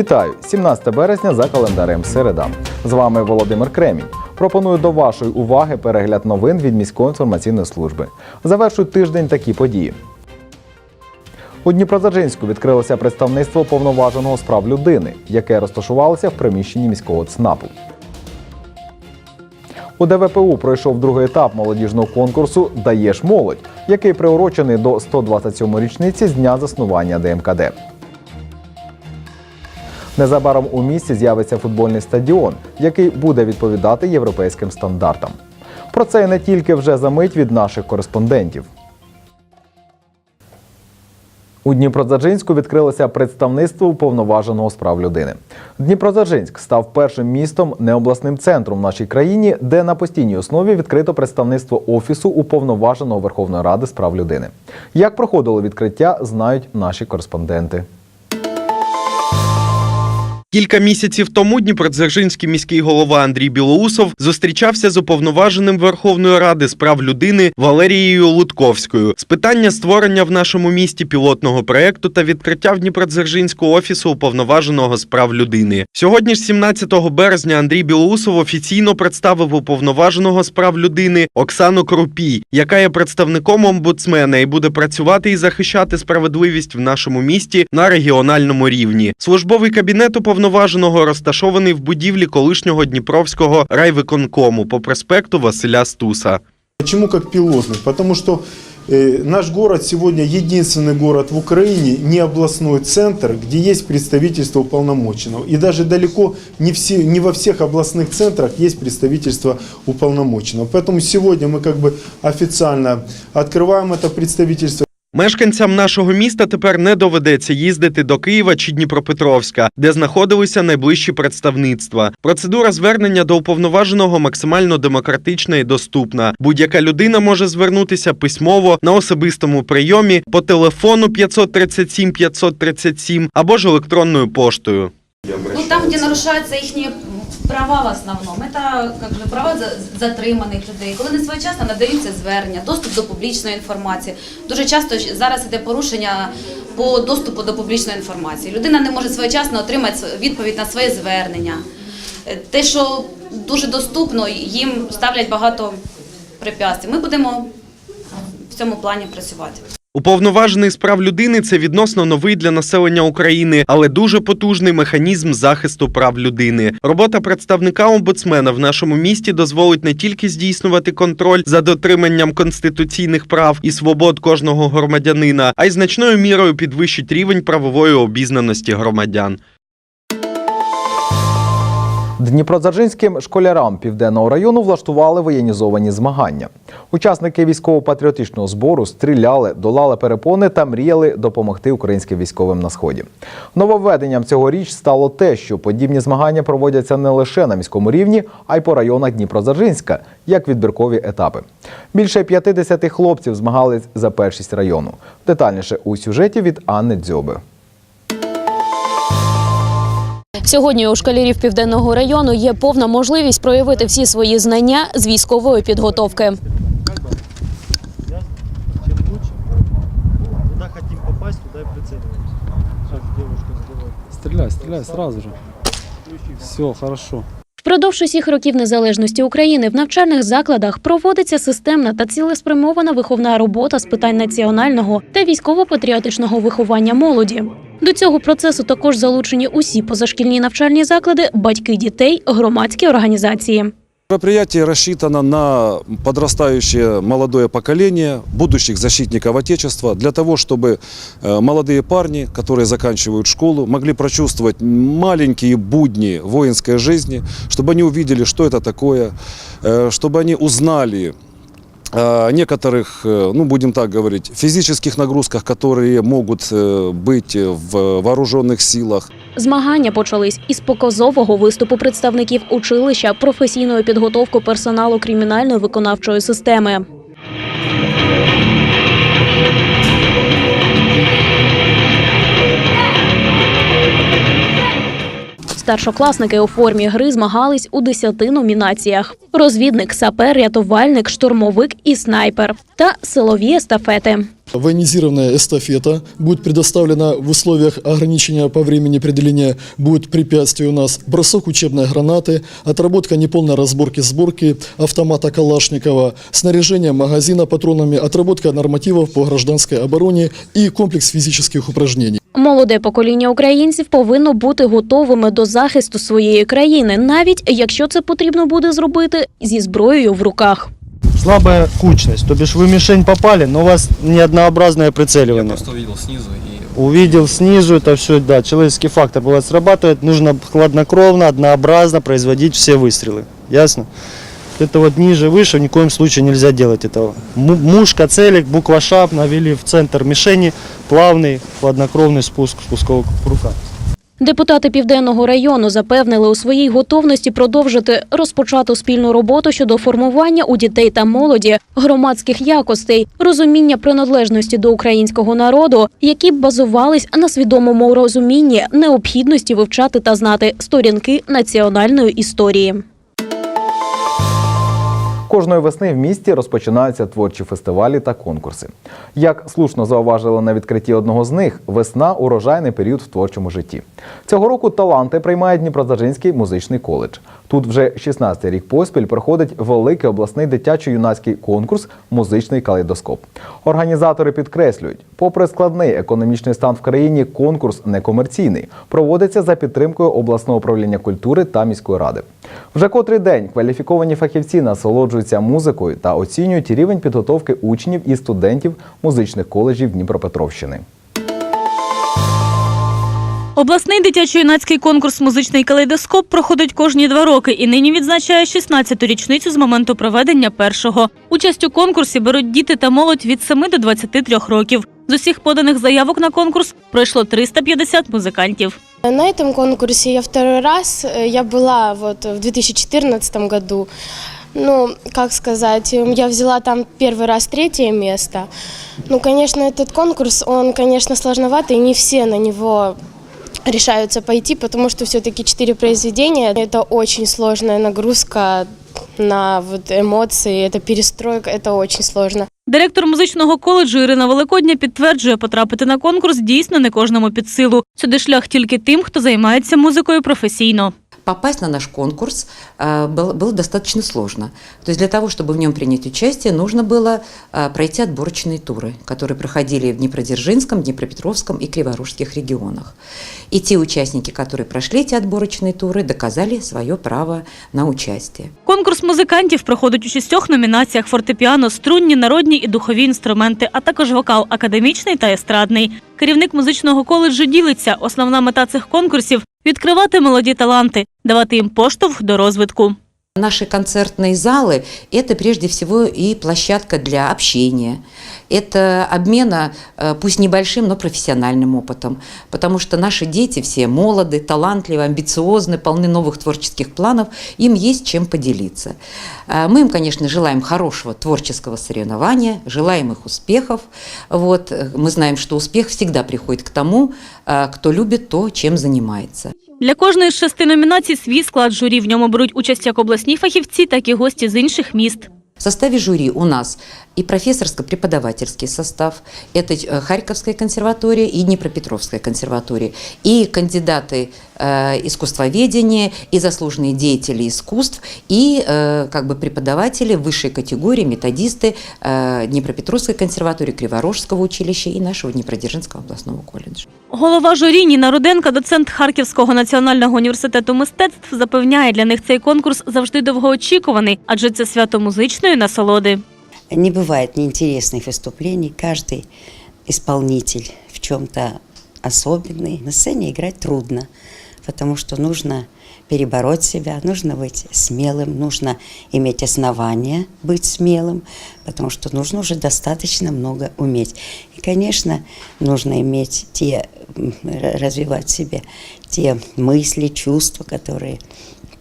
Вітаю! 17 березня за календарем середа. З вами Володимир Кремінь. Пропоную до вашої уваги перегляд новин від міської інформаційної служби. Завершують тиждень такі події. У Дніпродзержинську відкрилося представництво повноваженого з прав людини, яке розташувалося в приміщенні міського ЦНАПу. У ДВПУ пройшов другий етап молодіжного конкурсу Даєш молодь, який приурочений до 127-ї річниці з дня заснування ДМКД. Незабаром у місті з'явиться футбольний стадіон, який буде відповідати європейським стандартам. Про це і не тільки вже за мить від наших кореспондентів. У Дніпродзержинську відкрилося представництво уповноваженого з прав людини. Дніпродзержинськ став першим містом, не обласним центром в нашій країні, де на постійній основі відкрито представництво офісу уповноваженого Верховної Ради з прав людини. Як проходило відкриття, знають наші кореспонденти. Кілька місяців тому Дніпродзержинський міський голова Андрій Білоусов зустрічався з уповноваженим Верховної Ради з прав людини Валерією Лутковською з питання створення в нашому місті пілотного проекту та відкриття в Дніпродзержинського офісу уповноваженого з прав людини. Сьогодні ж, 17 березня, Андрій Білоусов офіційно представив уповноваженого з прав людини Оксану Крупій, яка є представником омбудсмена і буде працювати і захищати справедливість в нашому місті на регіональному рівні. Службовий кабінет уповноваженого розташований в будівлі колишнього Дніпровського райвиконкому по проспекту Василя Стуса. Почему как пилотный? Потому что э, наш город сегодня единственный город в Украине, не областной центр, где есть представительство уполномоченного. И даже далеко не, все, не во всех областных центрах есть представительство уполномоченного. Поэтому сегодня мы как бы официально открываем это представительство. Мешканцям нашого міста тепер не доведеться їздити до Києва чи Дніпропетровська, де знаходилися найближчі представництва. Процедура звернення до уповноваженого максимально демократична і доступна. Будь-яка людина може звернутися письмово на особистому прийомі по телефону 537 537 або ж електронною поштою. Ну, там, где нарушаются их права в основном, это как бы, права затриманих людей, коли не своєчасно надаються звернення, доступ до публічної інформації. Дуже часто зараз іде порушення по доступу до публічної інформації. Людина не може своєчасно отримати відповідь на своє звернення. Е, Те, що дуже доступно, їм ставлять багато препятствий. Ми будемо в цьому плані працювати. Уповноважений з прав людини це відносно новий для населення України, але дуже потужний механізм захисту прав людини. Робота представника омбудсмена в нашому місті дозволить не тільки здійснювати контроль за дотриманням конституційних прав і свобод кожного громадянина, а й значною мірою підвищить рівень правової обізнаності громадян. Дніпродзержинським школярам південного району влаштували воєнізовані змагання. Учасники військово-патріотичного збору стріляли, долали перепони та мріяли допомогти українським військовим на сході. Нововведенням цьогоріч стало те, що подібні змагання проводяться не лише на міському рівні, а й по районах Дніпродзержинська, як відбіркові етапи. Більше 50 хлопців змагались за першість району. Детальніше у сюжеті від Анни Дзьоби. Сьогодні у школярів південного району є повна можливість проявити всі свої знання з військової підготовки. Стреляй, стреляй сразу же. Все, хорошо. Впродовж усіх років незалежності України в навчальних закладах проводиться системна та цілеспрямована виховна робота з питань національного та військово-патріотичного виховання молоді. До цього процесу також залучені усі позашкільні навчальні заклади, батьки дітей, громадські організації. Мероприятие рассчитано на подрастающее молодое поколение, будущих защитников Отечества, для того, чтобы э, молодые парни, которые заканчивают школу, могли прочувствовать маленькие будни воинской жизни, чтобы они увидели, что это такое, э, чтобы они узнали о некоторых, э, ну будем так говорить, физических нагрузках, которые могут э, быть в вооруженных силах. Змагання почались із показового виступу представників училища професійної підготовки персоналу кримінальної виконавчої системи. Старшокласники у формі гри змагались у 10 номінаціях: розвідник, сапер, рятувальник, штурмовик і снайпер та силові естафети. Военизированная эстафета будет предоставлена в условиях ограничения по времени определения будет препятствие у нас бросок учебной гранаты, отработка неполной разборки сборки автомата Калашникова, снаряжение магазина патронами, отработка нормативов по гражданской обороне и комплекс физических упражнений. Молоде покоління українців повинно бути готовими до захисту своєї країни, навіть якщо це потрібно буде зробити зі зброєю в руках. Слабая кучность, то бишь вы мишень попали, но у вас не однообразное прицеливание. Просто увидел снизу и Увидел снизу это все, да, человеческий фактор бывает срабатывает, нужно хладнокровно, однообразно производить все выстрелы. Ясно? Это вот ниже, выше, ни в коем случае нельзя делать этого. Му- Мушка, целик, буква Ш навели в центр мишени, плавный, хладнокровный спуск спускового круга. Депутати південного району запевнили у своїй готовності продовжити розпочату спільну роботу щодо формування у дітей та молоді громадських якостей, розуміння приналежності до українського народу, які б базувались на свідомому розумінні необхідності вивчати та знати сторінки національної історії. Кожної весни в місті розпочинаються творчі фестивалі та конкурси. Як слушно зауважили на відкритті одного з них, весна урожайний період в творчому житті. Цього року таланти приймає Дніпродзержинський музичний коледж. Тут вже 16-й рік поспіль проходить великий обласний дитячо-юнацький конкурс Музичний калейдоскоп. Організатори підкреслюють, попри складний економічний стан в країні, конкурс некомерційний. Проводиться за підтримкою обласного управління культури та міської ради. Вже котрий день кваліфіковані фахівці насолоджуються музикою та оцінюють рівень підготовки учнів і студентів музичних коледжів Дніпропетровщини. Обласний дитячо-юнацький конкурс Музичний калейдоскоп проходить кожні два роки і нині відзначає 16-ту річницю з моменту проведення першого. Участь у конкурсі беруть діти та молодь від 7 до 23 років. З усіх поданих заявок на конкурс пройшло 350 музикантів. На этом конкурсе я второй раз. Я была вот в 2014 году. Ну, как сказать, я взяла там первый раз третье место. Ну, конечно, этот конкурс, он, конечно, сложноватый, не все на него решаются пойти, потому что все-таки четыре произведения – это очень сложная нагрузка на вот эмоции, это перестройка, это очень сложно. Директор музичного коледжу Ірина Великодня підтверджує, потрапити на конкурс дійсно не кожному під силу. Сюди шлях тільки тим, хто займається музикою професійно Попасть на наш конкурс э, было, было достаточно сложно. То есть для того, чтобы в нем принять участие, нужно было э, пройти отборочные туры, которые проходили в Днепродзержинском, Днепропетровском и Криворужских регионах. И те участники, которые прошли эти отборочные туры, доказали свое право на участие. Конкурс музикантів проходить у шістьох номінаціях: фортепіано, струнні, народні і духові інструменти, а також вокал академічний та естрадний. Керівник музичного коледжу ділиться. Основна мета цих конкурсів відкривати молоді таланти, давати їм поштовх до розвитку. Наши концертные залы – это прежде всего и площадка для общения. Это обмена, э, пусть небольшим, но профессиональным опытом. Потому что наши дети все молоды, талантливы, амбициозны, полны новых творческих планов. Им есть чем поделиться. Э, Мы им, конечно, желаем хорошего творческого соревнования, желаем их успехов. Вот. э, Мы знаем, что успех всегда приходит к тому, э, кто любит то, чем занимается. Для кожної з шести номінацій свій склад журі. В ньому беруть участь як обласні фахівці, так і гості з інших міст. В составе жюри у нас и профессорско-преподавательский состав, это э, Харьковская консерватория и Днепропетровская консерватория, и кандидаты э, искусствоведения, и заслуженные деятели искусств, и э, как бы преподаватели высшей категории, методисты э, Днепропетровской консерватории, Криворожского училища и нашего Днепродзержинского областного колледжа. Голова журі Ніна Руденка, доцент Харківського національного університету мистецтв, запевняє, для них цей конкурс завжди довгоочікуваний, адже це свято музичної насолоди. Не бывает неинтересных выступлений. Каждый исполнитель в чем-то особенный. На сцене играть трудно, потому что нужно перебороть себя, нужно быть смелым, нужно иметь основания быть смелым, потому что нужно уже достаточно много уметь. И, конечно, нужно иметь те, развивать в себе те мысли, чувства, которые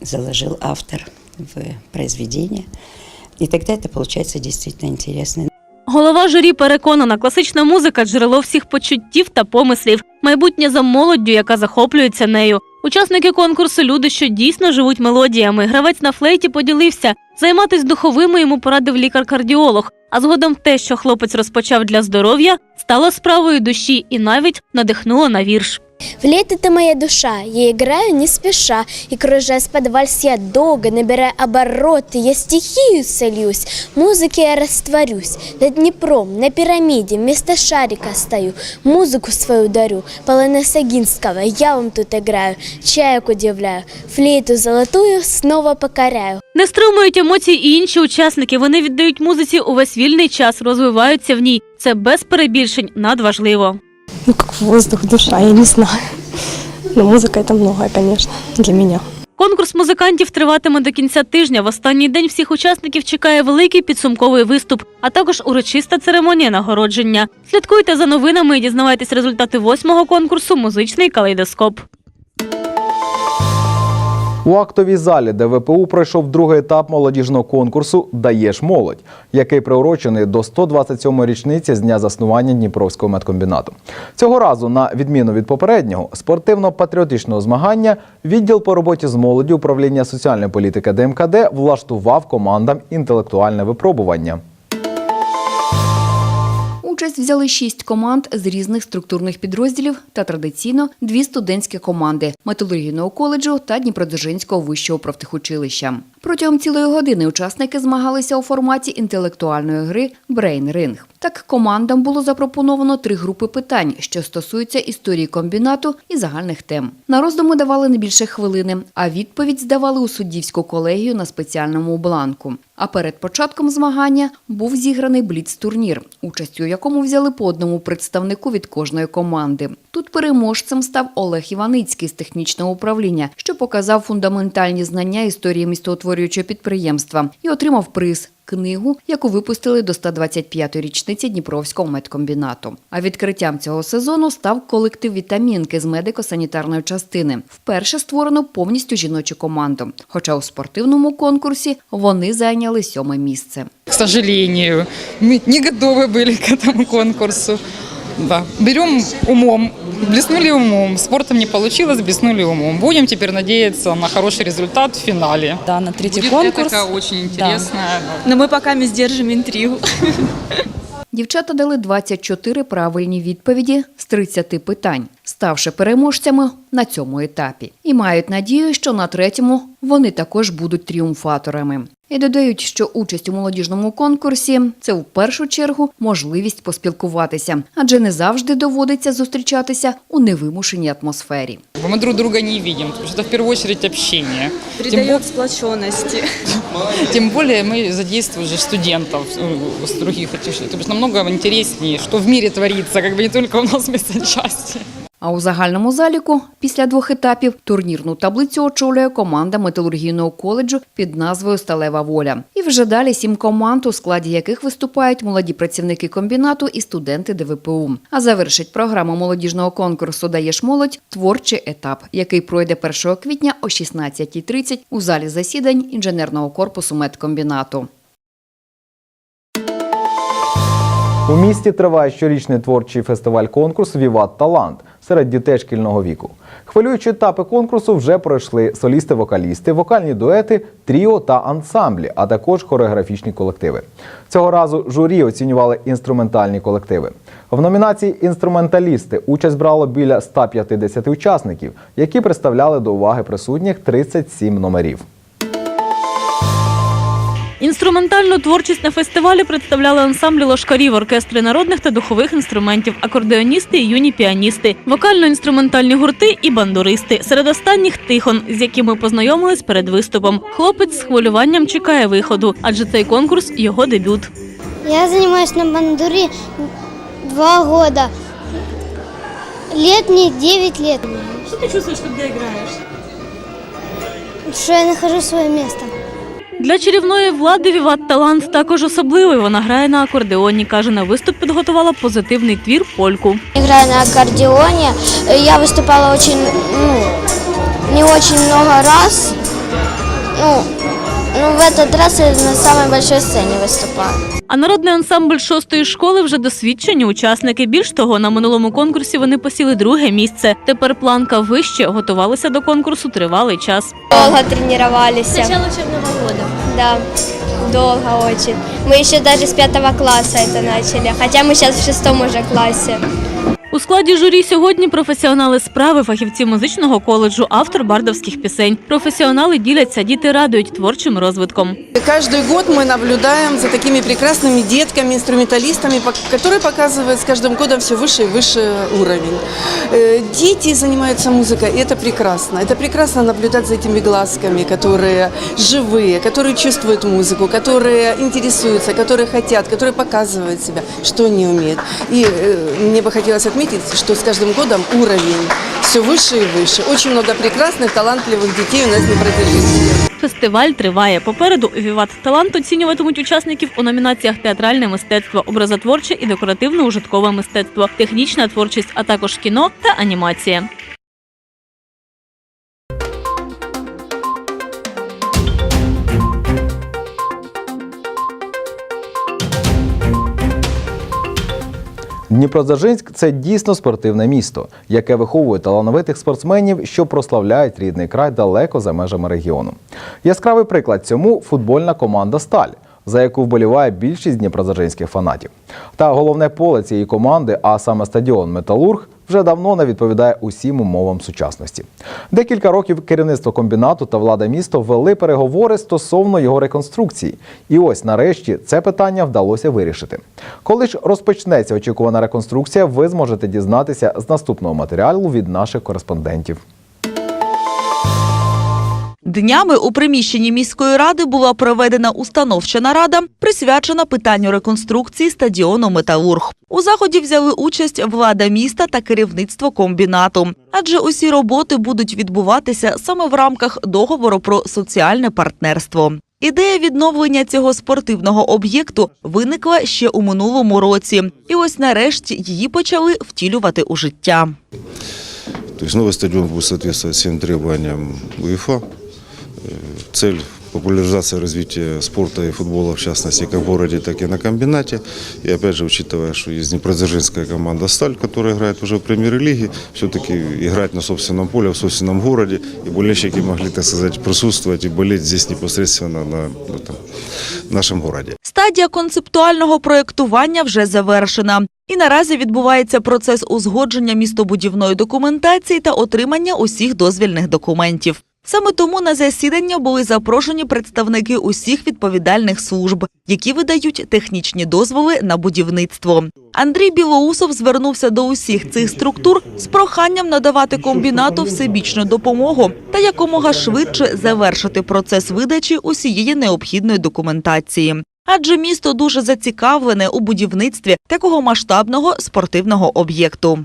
заложил автор в произведение. И тогда это получается действительно интересно. Голова журі переконана, класична музика джерело всіх почуттів та помислів. Майбутнє за молоддю, яка захоплюється нею. Учасники конкурсу люди, що дійсно живуть мелодіями. Гравець на флейті поділився. Займатись духовими йому порадив лікар-кардіолог. А згодом те, що хлопець розпочав для здоров'я, стало справою душі і навіть надихнуло на вірш. Флейта – это моя душа, я играю не спеша, и кружась под вальс я долго, набирая обороты, я стихию сольюсь, в музыке я растворюсь, над Днепром, на пирамиде, вместо шарика стою, музыку свою дарю, полонеса Гинского, я вам тут играю, чаек удивляю, флейту золотую снова покоряю. Не стримують емоцій і інші учасники. Вони віддають музиці увесь вільний час, розвиваються в ній. Це без перебільшень надважливо. Ну, как воздух, душа, я не знаю. Но музыка – это многое, конечно, для меня. Конкурс музикантів триватиме до кінця тижня. В останній день всіх учасників чекає великий підсумковий виступ, а також урочиста церемонія нагородження. Слідкуйте за новинами і дізнавайтесь результати восьмого конкурсу Музичний калейдоскоп. У актовій залі, де ВПУ пройшов другий етап молодіжного конкурсу Даєш молодь, який приурочений до 127-ї річниці з дня заснування Дніпровського медкомбінату. Цього разу, на відміну від попереднього спортивно-патріотичного змагання, відділ по роботі з молоді управління соціальної політики ДМКД влаштував командам інтелектуальне випробування. Участь взяли шість команд з різних структурних підрозділів та традиційно дві студентські команди металургійного коледжу та Дніпродзержинського вищого профтехучилища. Протягом цілої години учасники змагалися у форматі інтелектуальної гри Brain Ring. Так командам було запропоновано три групи питань, що стосуються історії комбінату і загальних тем. На роздуми давали не більше хвилини, а відповідь здавали у суддівську колегію на спеціальному бланку. А перед початком змагання був зіграний бліц-турнір, участю у якому взяли по одному представнику від кожної команди. Тут переможцем став Олег Іваницький з технічного управління, що показав фундаментальні знання історії містоутворюючого підприємства і отримав приз Книгу, яку випустили до 125-ї річниці Дніпровського медкомбінату. А відкриттям цього сезону став колектив вітамінки з медико-санітарної частини. Вперше створено повністю жіночу команду. Хоча у спортивному конкурсі вони зайняли сьоме місце. К сожалению, мы не готовы были к этому конкурсу. Да. Берем умом, блеснули умом, спортом не получилось, блеснули умом. Будем теперь надеяться на хороший результат в финале. Да, на третий Будет конкурс. этика очень интересная. Но мы пока мы сдержим интригу. Дівчата дали 24 правильні відповіді з 30 питань, ставши переможцями на цьому етапі. І мають надію, що на третьому вони також будуть тріумфаторами. І додають, що участь у молодіжному конкурсі це в першу чергу можливість поспілкуватися, адже не завжди доводиться зустрічатися у невимушеній атмосфері. Мы друг друга не видим, потому что это в первую очередь общение. Тем, бо- Придает сплоченности. тем более мы задействуем же студентов э, с других этих, то есть намного интереснее, что в мире творится, как бы не только у нас в медсанчасти. А у загальному заліку після двох етапів турнірну таблицю очолює команда металургійного коледжу під назвою Сталева воля. І вже далі сім команд, у складі яких виступають молоді працівники комбінату і студенти ДВПУ. А завершить програму молодіжного конкурсу Даєш молодь творчий етап, який пройде 1 квітня о 16.30 у залі засідань інженерного корпусу медкомбінату. У місті триває щорічний творчий фестиваль-конкурс Віват Талант серед дітей шкільного віку. Хвилюючі етапи конкурсу вже пройшли солісти-вокалісти, вокальні дуети, тріо та ансамблі, а також хореографічні колективи. Цього разу журі оцінювали інструментальні колективи. В номінації Інструменталісти участь брало біля 150 учасників, які представляли до уваги присутніх 37 номерів. Інструментальну творчість на фестивалі представляли ансамблі лошкарів, оркестри народних та духових інструментів, акордеоністи і юні піаністи, вокально-інструментальні гурти і бандуристи. Серед останніх тихон, з яким ми познайомились перед виступом. Хлопець з хвилюванням чекає виходу, адже цей конкурс його дебют. Я занимаюсь на бандуре два года. Лет мне 9 лет. Що ти чувствуєш, коли граєш? Что я нахожу свое место. Для чарівної влади Віват талант також особливий. Вона грає на акордеоні. каже, на виступ підготувала позитивний твір польку. Играю на акордеоні. Я виступала очень, ну, не дуже багато разів. Ну, Ну, в этот раз я на самой большой сцене выступаю. А народний ансамбль шостої школи вже досвідчені учасники. Більш того, на минулому конкурсі вони посіли друге місце. Тепер планка вище, готувалися до конкурсу тривалий час. Долго тренировались. Начало учебного года. Да, долго очень. Мы еще даже с пятого класса это начали, хотя мы сейчас в шестом уже классе. У складі журі сьогодні професіонали справи, фахівці музичного коледжу, автор бардовських пісень. Професіонали діляться, діти радують творчим розвитком. Каждый год мы наблюдаем за такими прекрасными детками, инструменталистами, пок- которые показывают с каждым годом все выше и выше уровень. Э, Дети занимаются музыкой, и это прекрасно. Это прекрасно наблюдать за этими глазками, которые живые, которые чувствуют музыку, которые интересуются, которые хотят, которые показывают себя, что они умеют. И э, мне бы хотелось отметить, что с каждым годом уровень все выше и выше. Очень много прекрасных, талантливых детей у нас не продержится. Фестиваль триває. Попереду Віват талант оцінюватимуть учасників у номінаціях театральне мистецтво, образотворче і декоративно-ужиткове мистецтво, технічна творчість, а також кіно та анімація. Дніпродзержинськ це дійсно спортивне місто, яке виховує талановитих спортсменів, що прославляють рідний край далеко за межами регіону. Яскравий приклад цьому футбольна команда Сталь, за яку вболіває більшість дніпродзержинських фанатів. Та головне поле цієї команди, а саме стадіон Металург, вже давно не відповідає усім умовам сучасності. Декілька років керівництво комбінату та влада міста вели переговори стосовно його реконструкції. І ось нарешті це питання вдалося вирішити. Коли ж розпочнеться очікувана реконструкція, ви зможете дізнатися з наступного матеріалу від наших кореспондентів. Днями у приміщенні міської ради була проведена установча нарада, присвячена питанню реконструкції стадіону Металург. У заході взяли участь влада міста та керівництво комбінату, адже усі роботи будуть відбуватися саме в рамках договору про соціальне партнерство. Ідея відновлення цього спортивного об'єкту виникла ще у минулому році, і ось нарешті її почали втілювати у життя. То есть новый стадион будет соответствовать всем требованиям. Цель популяризация развития спорта и футбола, в частности, как в городе, так и на комбинате. И опять же, учитывая, что есть днепродзержинская команда «Сталь», которая играет уже в премьер-лиге, все-таки играть на собственном поле, в собственном городе, и болельщики могли, так сказать, присутствовать и болеть здесь непосредственно на, на там, нашем городе. Стадія концептуального проєктування вже завершена. І наразі відбувається процес узгодження містобудівної документації та отримання усіх дозвільних документів. Саме тому на засідання були запрошені представники усіх відповідальних служб, які видають технічні дозволи на будівництво. Андрій Білоусов звернувся до усіх цих структур з проханням надавати комбінату всебічну допомогу та якомога швидше завершити процес видачі усієї необхідної документації Адже місто дуже зацікавлене у будівництві такого масштабного спортивного об'єкту.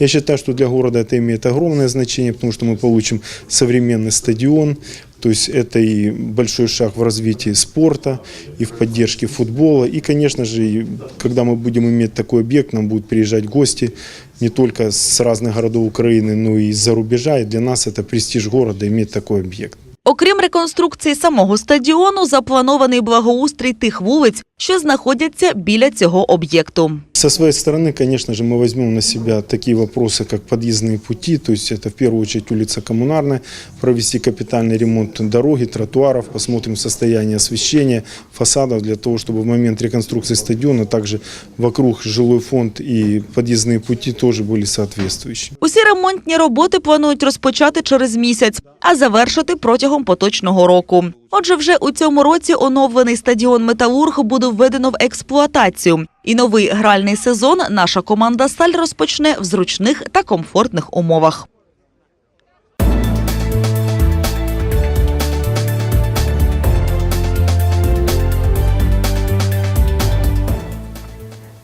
Я считаю, что для города это имеет огромное значение, потому что мы получим современный стадион, то есть это и большой шаг в развитии спорта, и в поддержке футбола. И, конечно же, и когда мы будем иметь такой объект, нам будут приезжать гости не только с разных городов Украины, но и из-за рубежа. И для нас это престиж города иметь такой объект. Окрім реконструкції самого стадіону, запланований благоустрій тих вулиць, що знаходяться біля цього об'єкту. Со своей стороны, конечно же, мы возьмем на себя такие вопросы, как подъездные пути, то есть это в первую очередь улица Коммунарная, провести капитальный ремонт дороги, тротуаров, посмотрим состояние освещения, фасадов для того, чтобы в момент реконструкции стадиона также вокруг жилой фонд и подъездные пути тоже были соответствующими. Усі ремонтні роботи планують розпочати через місяць, а завершити протягом поточного року. Отже, вже у цьому році оновлений стадіон Металург буде введено в експлуатацію. І новий гральний сезон наша команда Сталь розпочне в зручних та комфортних умовах.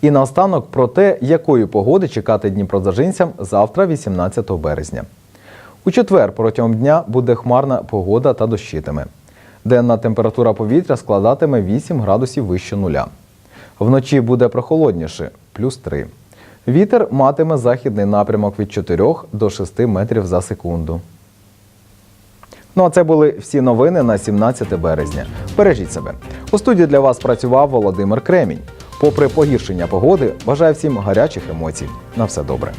І наостанок про те, якої погоди чекати дніпродзержинцям завтра, 18 березня. У четвер протягом дня буде хмарна погода та дощитиме. Денна температура повітря складатиме 8 градусів вище нуля. Вночі буде прохолодніше плюс 3. Вітер матиме західний напрямок від 4 до 6 метрів за секунду. Ну а це були всі новини на 17 березня. Бережіть себе. У студії для вас працював Володимир Кремінь. Попри погіршення погоди, бажаю всім гарячих емоцій. На все добре.